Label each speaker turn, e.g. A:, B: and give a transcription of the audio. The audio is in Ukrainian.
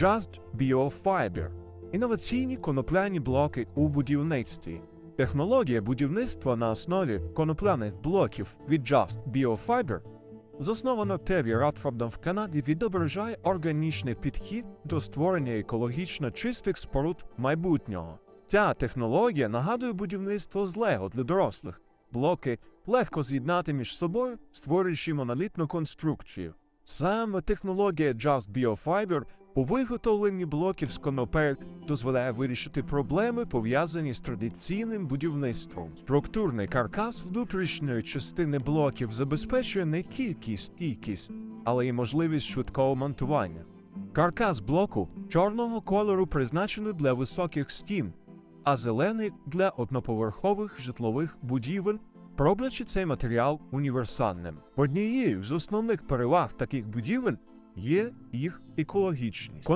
A: Just Biofiber – інноваційні конопляні блоки у будівництві. Технологія будівництва на основі конопляних блоків від Just Biofiber заснована Террі Радфордом в Канаді відображає органічний підхід до створення екологічно чистих споруд майбутнього. Ця технологія нагадує будівництво з Лего для дорослих. Блоки легко з'єднати між собою, створюючи монолітну конструкцію. Саме технологія Just Biofiber у виготовленні блоків з конопель дозволяє вирішити проблеми, пов'язані з традиційним будівництвом. Структурний каркас внутрішньої частини блоків забезпечує не тільки стійкість, але й можливість швидкого монтування. Каркас блоку чорного кольору призначений для високих стін, а зелений для одноповерхових житлових будівель, роблячи цей матеріал універсальним. Однією з основних переваг таких будівель є їх екологічність.